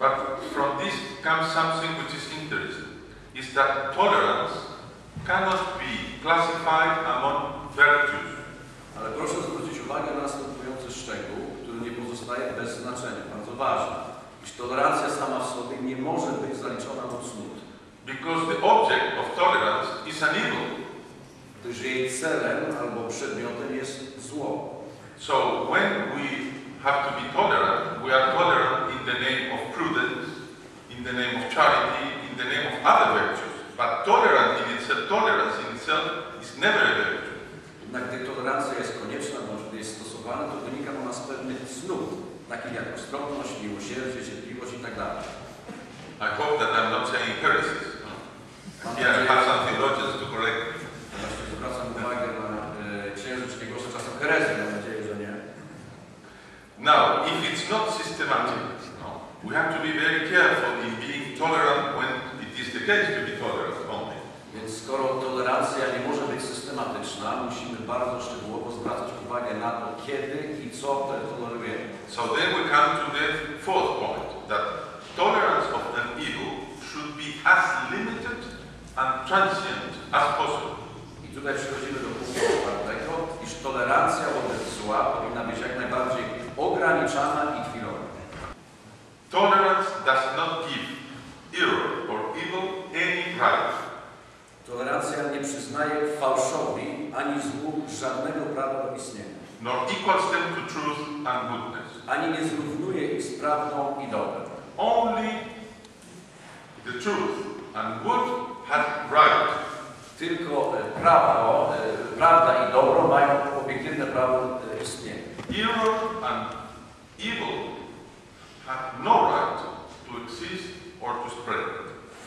But from this comes something which is interesting, is that tolerance cannot be classified among virtues. Ale proszę zwrócić uwagę na następujący szczegół, który nie pozostaje bez znaczenia, bardzo ważny. Iż tolerancja sama w sobie nie może być zaliczona do cnót, Because the object of tolerance is an evil. gdyż jej celem albo przedmiotem jest zło. So when we have to be tolerant, we are tolerant in the name of prudence, in the name of charity, in the name of other virtues. But tolerant in itself, tolerance in itself is never a virtue. Jednak gdy tolerancja jest konieczna, bądź gdy jest stosowana, to wynika ona z pewnych cnót, takich jak ostrożność, miłosierdzie, cierpliwość itd. I hope that I'm not saying heresies. Mam Here I nadzieję, have some theologians to correct me. Właśnie zwracam uwagę na e, księży, czy nie herezję, mam nadzieję, że nie. Now, if it's not systematic, no, we have to be very careful in being tolerant when it is the case to be tolerant only. Więc skoro tolerancja nie może być systematyczna, musimy bardzo szczegółowo zwracać uwagę na to, kiedy i co tolerujemy. So then we come to the fourth point, that tolerance of an evil should be as limited and transient as possible. I tutaj przechodzimy do punktu tolerancja wobec zła powinna być jak najbardziej ograniczana i chwilowa. Tolerance does not give error or evil any right. Tolerancja nie przyznaje fałszowi ani złu żadnego prawa do istnienia, nor equals them to truth and goodness. ani nie zrównuje ich z prawdą i dobrem. Only the truth and good have right. Tylko e, prawo, e, prawda i dobro mają obiektywne prawo e, istnienia. And evil have no right to exist or to spread.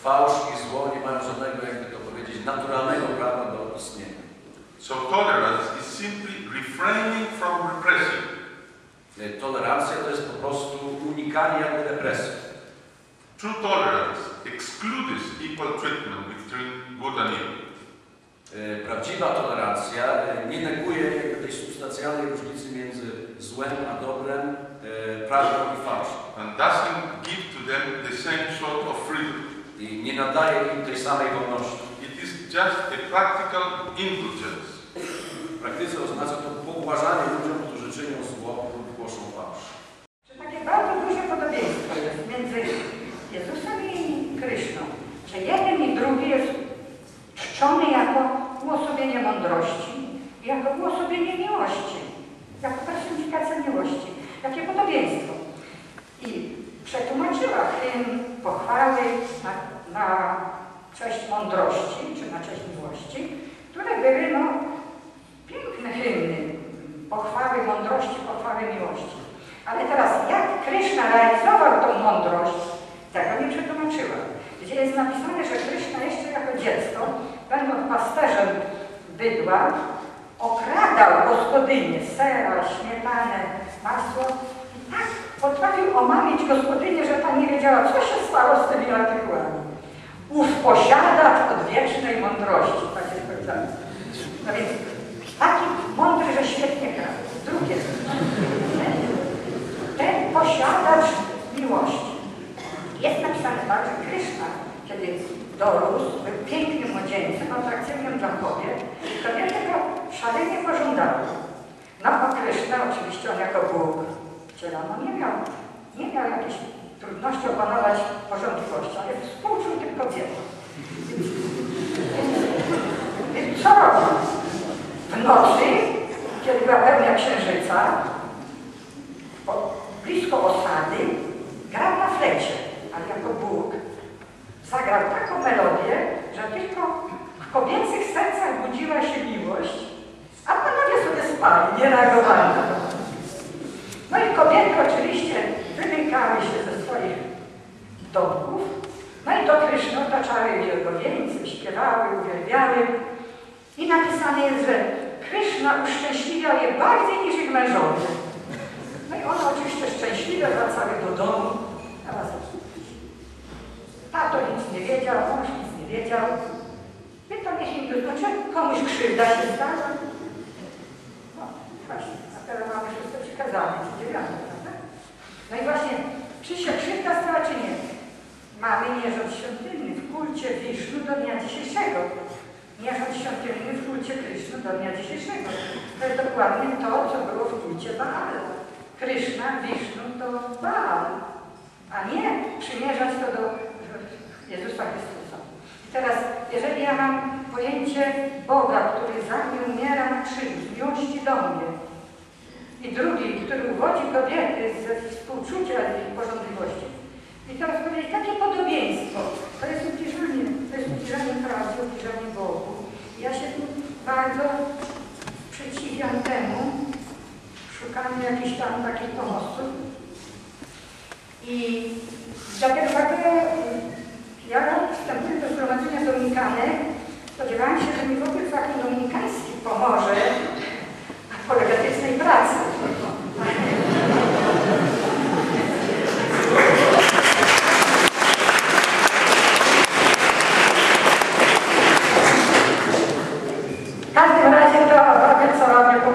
Fałsz i zło nie mają żadnego, jakby to powiedzieć, naturalnego prawa do istnienia. So tolerance is simply refraining from repressing. E, Tolerancja to jest po prostu unikanie jakby represji. True tolerance excludes equal treatment between good and evil. E, Prawdziwa tolerancja e, nie neguje tej substancjalnej różnicy między złem a dobrem, e, prawdą i fałszem. and doesn't give to them the same sort of freedom. I nie nadaje im tej samej wolności. It is just a practical indulgence. W praktyce oznacza to pobłażanie ludziom, którzy czynią zło lub głoszą fałsz. Że takie bardzo duże podobieństwo jest między Jezusem i Kryszną, że jeden i drugi jest czczony jako uosobienie mądrości, jako uosobienie miłości, jako personifikacja miłości. Jakie podobieństwo. I przetłumaczyła hymn pochwały na, na cześć mądrości, czy na cześć miłości, które były no, piękne hymny. Pochwały mądrości, pochwały miłości. Ale teraz jak Kryszna realizował tą mądrość, tego nie przetłumaczyła. Gdzie jest napisane, że Kryszna jeszcze jako dziecko, będąc pasterzem okradał gospodynię, sera, śmietanę, masło i tak potrafił omamić gospodynię, że ta nie wiedziała, co się stało z tymi artykułami. Ów posiadacz odwiecznej mądrości, tak jest powiedziane. No więc taki mądry, że świetnie gra. Drugie. Ten posiadacz miłości. Jest napisane że Kryszna, kiedy dorósł, był pięknym młodzieńcem, atrakcyjnym dla kobiet, szalenie pożądały. No a Kryszna, oczywiście on jako Bóg wcielono, nie miał, nie miał jakiejś trudności opanować porządliwości, ale współczuł tym kobietom. Więc co robił? W nocy, kiedy była pełnia księżyca, blisko osady, grał na flecie, ale jako Bóg zagrał taką melodię, że tylko w kobiecych sercach budziła się miłość, a panowie sobie spali, nie reagowali na to. No i kobiety oczywiście wymykały się ze swoich domków, no i do Kryszny otaczały jego wieńce, śpiewały, uwielbiały. I napisane jest, że Kryszna uszczęśliwiał je bardziej niż ich mężowie. No i one oczywiście szczęśliwe wracały do domu. Teraz Tato nic nie wiedział, mąż nic nie wiedział. Pyta mnie się, znaczy komuś krzywda się stała? A teraz mamy wszystko przekazane, czy prawda? No i właśnie, czy się krzywda stała, czy nie? ale mierząc świątynny w kulcie Wisznu do dnia dzisiejszego. Mierząc świątynny w kulcie Kryszny do dnia dzisiejszego. To jest dokładnie to, co było w kulcie Baala. Kryszna, Wisznu to Baal, a nie przymierzać to do Jezusa Chrystusa. I teraz, jeżeli ja mam pojęcie Boga, który za mnie umiera na krzyżu, z miłości do mnie, i drugi, który uwodzi kobiety ze współczucia i porządliwości. I teraz powiedzieć, takie podobieństwo, to jest ubliżanie, to jest ubliżanie prawdzie, ubliżanie Bogu. Ja się tu bardzo przeciwiam temu, szukaniu jakichś tam takich pomoców. I dlatego w ogóle ja wstępując do zgromadzenia Dominikanek, spodziewałam się, że mi w ogóle zakon dominikański pomoże w apologetycznej pracy. W każdym razie to robię, co robię po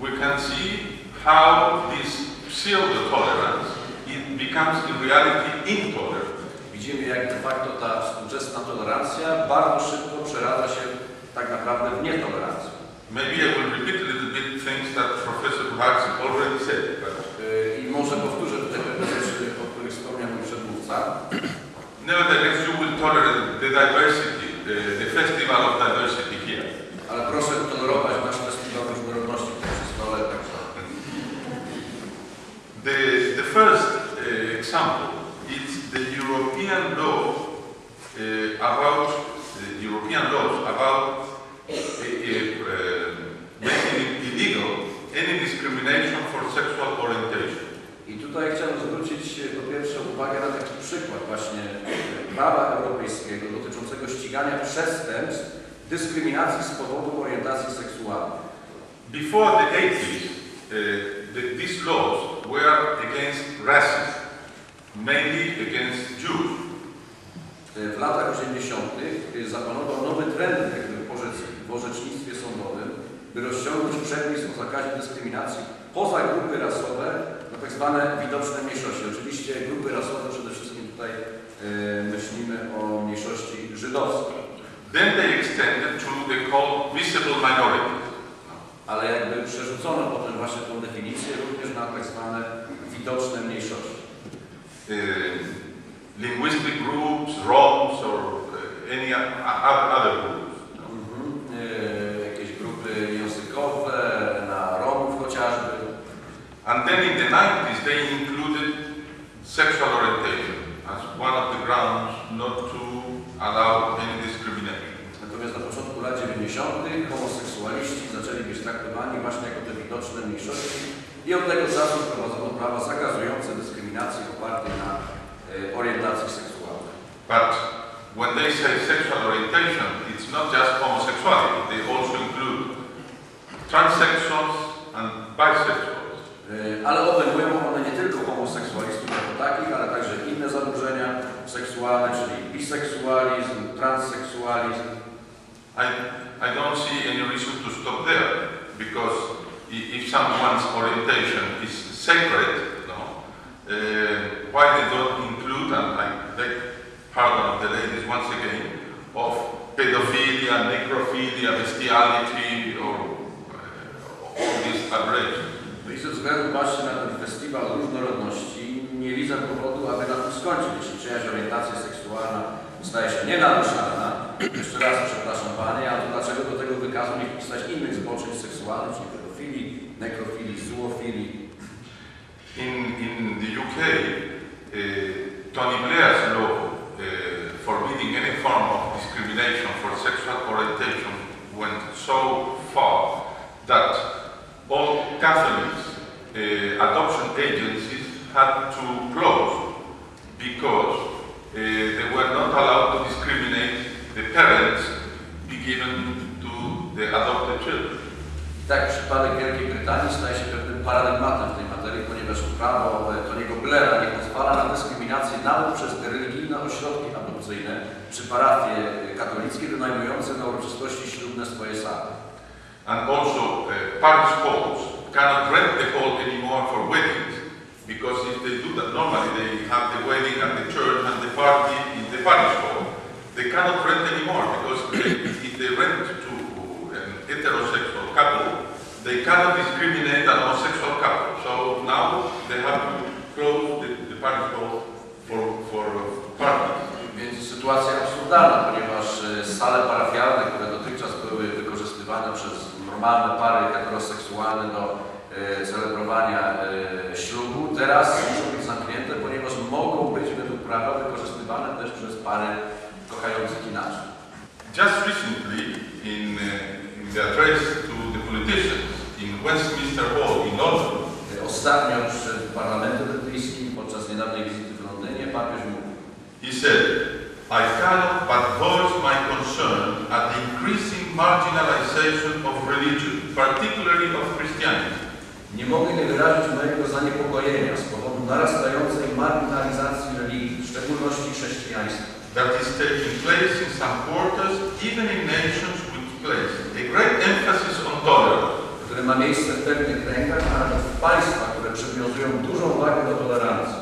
we can see how this pseudo-tolerance becomes in reality intolerant. Widzimy, jak de facto ta współczesna tolerancja bardzo szybko przeradza się tak naprawdę w nietolerancję. Maybe I will repeat a little bit things that Professor Buchacz already said, but Yy, I może powtórzę tutaj pewne rzeczy, o których wspomniał mój przedmówca. nevertheless you will tolerate the diversity, the, the festival of diversity here. Ale proszę tolerować nasz festiwal różnorodności tutaj przy stole. Także. The, the first uh, example is the European law uh, about the European laws about uh, uh, making it illegal any discrimination for sexual orientation. I tutaj chciałem zwrócić e, po pierwsze uwagę na taki przykład właśnie e, prawa europejskiego dotyczącego ścigania przestępstw dyskryminacji z powodu orientacji seksualnej. Before the 80s, uh, the, these laws were against racism, mainly against Jews. E, W latach 80. e, zapanował nowy trend w orzec- w orzecznictwie sądowym, by rozciągnąć przepis o zakazie dyskryminacji poza grupy rasowe na tak zwane widoczne mniejszości. Oczywiście grupy rasowe przede wszystkim tutaj e, myślimy o mniejszości żydowskiej, Then they extended to the called visible minorities. ale jakby przerzucono potem właśnie tą definicję również na tak zwane widoczne mniejszości. uh, linguistic groups, Roms, or uh, any other groups. Mhm. E, Jakieś grupy językowe, na Romów chociażby. And then in the 90s, they included sexual orientation as one of the grounds not to allow any discrimination. Natomiast na początku lat 90. homoseksualiści zaczęli być traktowani właśnie jako te widoczne mniejszości i od tego czasu wprowadzono prawa zakazujące dyskryminacji opartej na e, orientacji seksualnej. But when they say sexual orientation, it's not just homosexuality, they also include transsexuals and bisexuals. E, Ale obejmują one nie tylko homoseksualistów jako takich, ale także inne zaburzenia seksualne, czyli biseksualizm, transseksualizm. I, I don't see any reason to stop there because if someone's orientation is sacred, no, uh, why they don't include, and I beg pardon of the ladies once again, of pedophilia, necrophilia, bestiality, or uh, all these aberrations. I ze względu właśnie na ten festiwal różnorodności nie widzę powodu, aby na tym skończyć. Jeśli czyjaś orientacja seksualna staje się nienaruszalna, jeszcze raz przepraszam Panie, a to dlaczego do tego wykazu nie wpisać innych zboczeń seksualnych, nekrofilii, zoofilii. In, in the UK, uh, Tony Blair's law uh, forbidding any form of discrimination for sexual orientation went so far that all Catholics uh, adoption agencies had to close because uh, they were not allowed to discriminate the parents be given to the adopted children. Tak przypadek Wielkiej Brytanii staje się pewnym paradygmatem w tej materii, ponieważ prawo e, Tony'ego Blaira nie pozwala na dyskryminację nawet przez religijne ośrodki adopcyjne czy parafie e, katolickie wynajmujące na uroczystości ślubne swoje sady. And also, uh, parish halls cannot rent the hall anymore for Because if they do that, normally they have the wedding and the church and the party in the parish hall. They cannot rent anymore because if they rent to an heterosexual couple, they cannot discriminate an homosexual couple. So now they have to close the, the hall for, for parties. Więc sytuacja absurdalna, ponieważ e, sale parafialne, które dotychczas były wykorzystywane przez normalne pary heteroseksualne do e, celebrowania e, ślubu, teraz muszą być zamknięte, ponieważ mogą być według prawa wykorzystywane też przez pary kochających inaczej. Just recently, in, uh, in the address to politicians in Westminster Hall in London, Ostatnio przed Parlamentem Brytyjskim podczas niedawnej wizyty w Londynie papież mówił, he said, I cannot but voice my concern at the increasing marginalization of religion, particularly of Christianity. nie mogę nie wyrazić mojego zaniepokojenia z powodu narastającej marginalizacji religii, w szczególności chrześcijaństwa. that is taking place in some quarters, even in nations which place a great emphasis on tolerance. które ma miejsce w pewnych kręgach, a nawet w państwach, które przywiązują dużą wagę do tolerancji.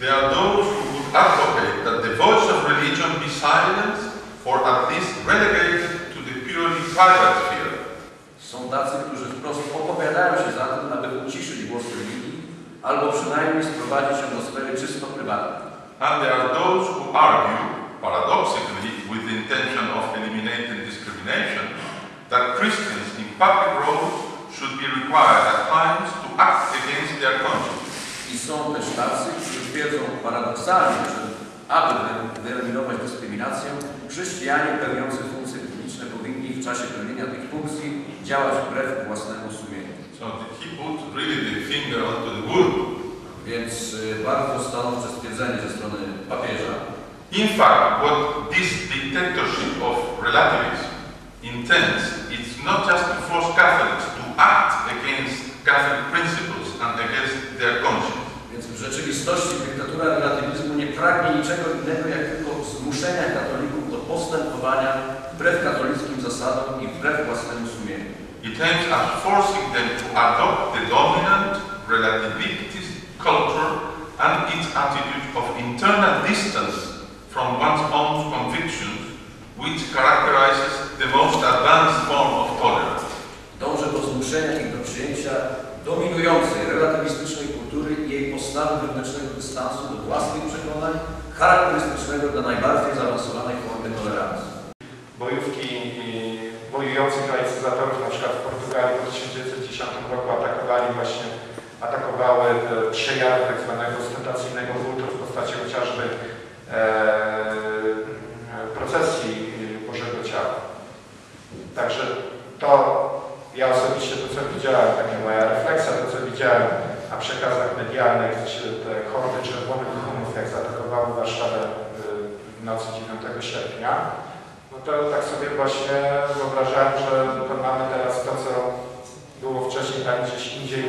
There are those who would advocate that the voice of religion be silenced or at least relegated to the purely private sphere. Są tacy, którzy wprost opowiadają się za tym, aby uciszyć głos religii, albo przynajmniej sprowadzić ją do sfery czysto prywatnej. And there are those who argue, paradoxically, with the intention of eliminating discrimination, that Christians in public roles should be required at times to act against their conscience. I są też tacy, którzy twierdzą paradoksalnie, że aby wy- wyeliminować dyskryminację, chrześcijanie pełniący funkcje publiczne powinni w czasie pełnienia tych funkcji działać wbrew własnemu sumieniu. So he put really the finger onto the wound. Więc y, bardzo stanowcze stwierdzenie ze strony papieża, In fact, what this dictatorship of relativism intends, it's not just to force Catholics act against Catholic principles and against their conscience. Więc w rzeczywistości dyktatura relatywizmu nie pragnie niczego innego, jak tylko zmuszenia katolików do postępowania wbrew katolickim zasadom i wbrew własnemu sumieniu. It aims at forcing them to adopt the dominant relativist culture and its attitude of internal distance from one's own convictions, which characterizes the most advanced form of tolerance. Dąży do zmuszenia ich do przyjęcia dominującej relatywistycznej kultury i jej postawy wewnętrznego dystansu do własnych przekonań, charakterystycznego dla najbardziej zaawansowanej formy tolerancji. bojówki i wojujący granicyzatorów na przykład w Portugalii w 1910 roku atakowali właśnie, atakowały te przejazdy tak zwanego ostentacyjnego kultu w postaci chociażby e, procesji Bożego Ciała. Także to ja osobiście to co widziałem, taka moja refleksja, to co widziałem na przekazach medialnych, gdzie te hordy czerwonych humów jak zaatakowały Warszawę y, w nocy 9 sierpnia, no to tak sobie wyobrażałem, że mamy teraz to, co było wcześniej tam gdzieś indziej.